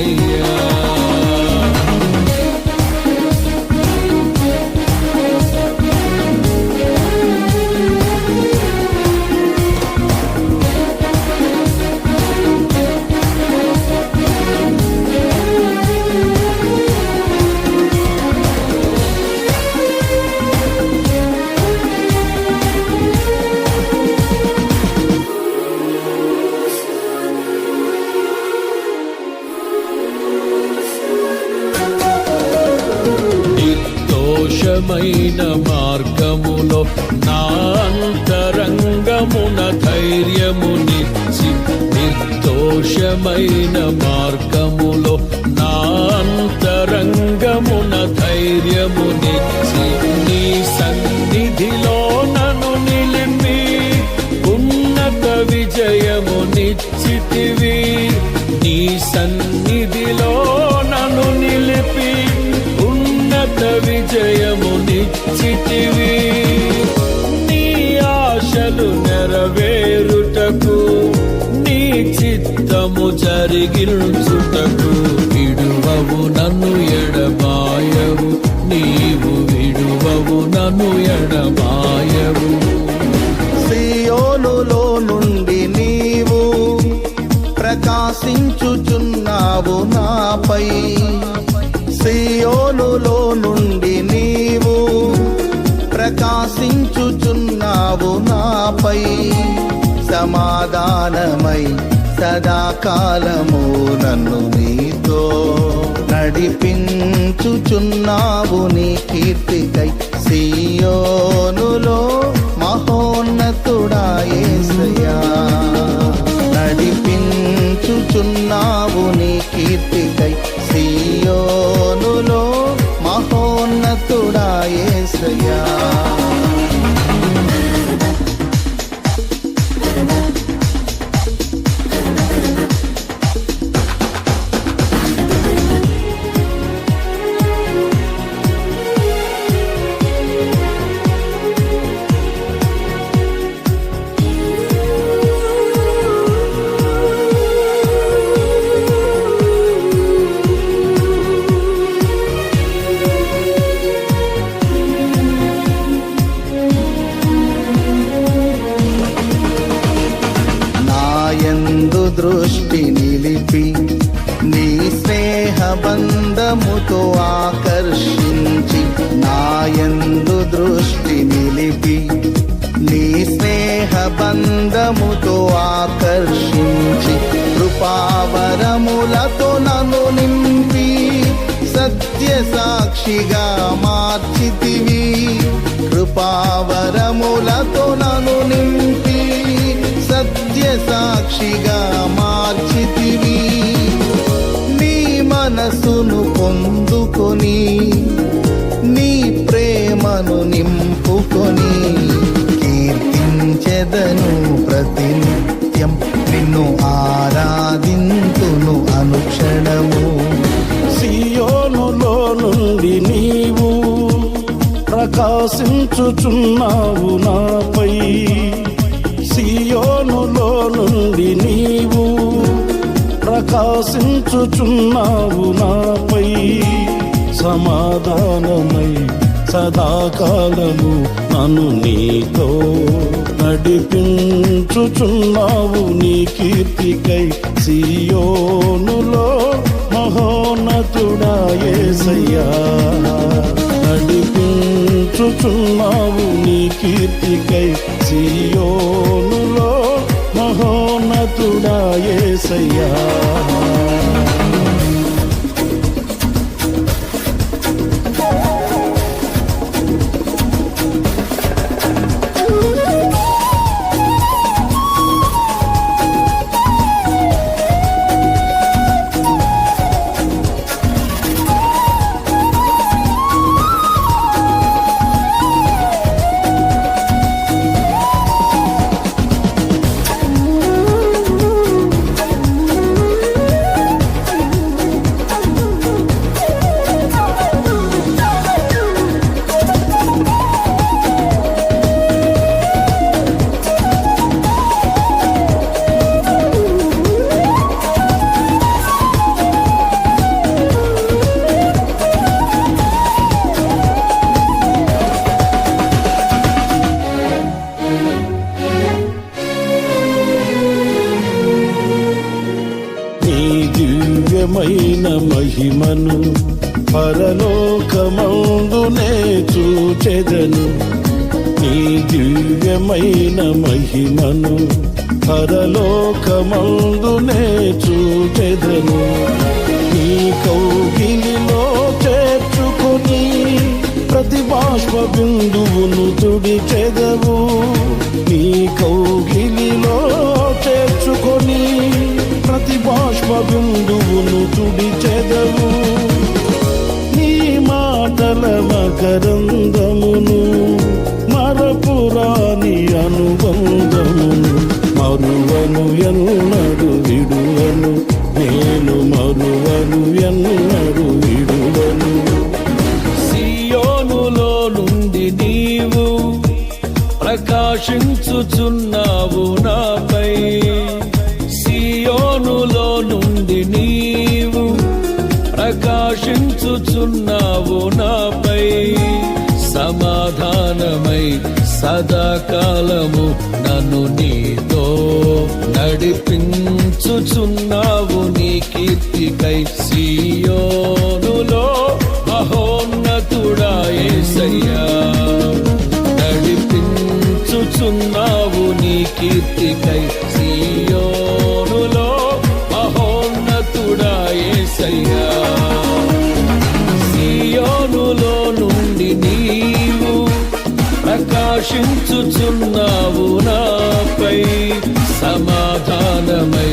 say నిత్యమైన మార్గములో నా అంతరంగమున ధైర్యమునిచ్చి నిర్దోషమైన మార్గములో నా అంతరంగమున ధైర్యమునిచ్చి విజయము నిచ్చితివి నీ ఆశలు నెరవేరుటకు నీ చిత్తము జరిగించుటకు విడువవు నన్ను ఎడబాయవు. నీవు విడువవు నన్ను ఎడబాయవు. సియోనులో నుండి నీవు ప్రకాశించుచున్నావు నాపై. సియోనులో నుండి నీవు ప్రకాశించుచున్నావు నాపై. సమాధానమై సదాకాలము నన్ను నీతో నడిపించుచున్నావు నీ కీర్తికై. సియోనులో మహో దృష్టి నిలిపి నీ స్నేహబంధముతో ఆకర్షించి నాయందు దృష్టి నిలిపి నీ స్నేహబంధముతో ఆకర్షించి కృపావరములతో నన్ను నింపి సత్య సాక్షిగా మార్చితివి కృపావరములతో నన్ను నింపి సాక్షిగా మార్చితివి. నీ మనసును పొందుకొని నీ ప్రేమను నింపుకొని కీర్తించెదను ప్రతినిత్యం. నిన్ను ఆరాధింతును అనుక్షణము. సియోనులో నుండి నీవు ప్రకాశించుచున్నావు నాపై. నుండి నీవు ప్రకాశించుచున్నావు నాపై సమాధానమై సదాకాలము నన్ను నీతో నడిపించుచున్నావు నీ కీర్తికై సియోనులో మహోన్నతుడా యేసయ్యా నడిపించుచున్నావు నీ కీర్తికై సియోనులో మహోన్నతుడా యేసయ్యా మహిమను పరలోకమందునే చూచెదను. నీ దివ్యమైన మహిమను పరలోకమందునే చూచెదను. నీ కౌగిలిలో చేర్చుకొని ప్రతి బాష్ప బిందువును తుడిచెదవు. బిందువును తుడిచెదవు. నీ మాటల మకరందమును మరపురాని అనుబంధమును మరువను ఎన్నడు విడువను నేను మరువను ఎన్నడు విడువను. సియోనులో నుండి నీవు ప్రకాశించుచున్న ప్రకాశించుచున్నావు నాపై. సమాధానమై సదాకాలము నన్ను నీతో నడిపించుచున్నావు నీ కీర్తికై సీయోనులో మహోన్నతుడా యేసయ్యా నడిపించుచున్నావు నీ కీర్తికై ప్రకాశించుచున్నావు నాపై సమాధానమై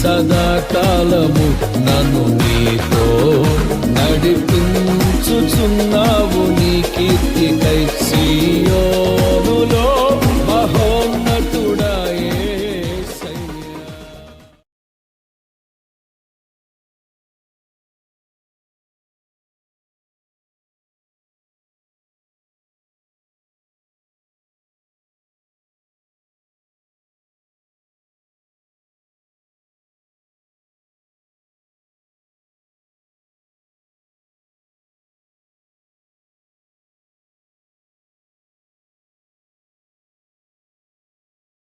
సదాకాలము నన్ను నీతో నడిపించుచున్నావు నీ కీర్తికై సీయో.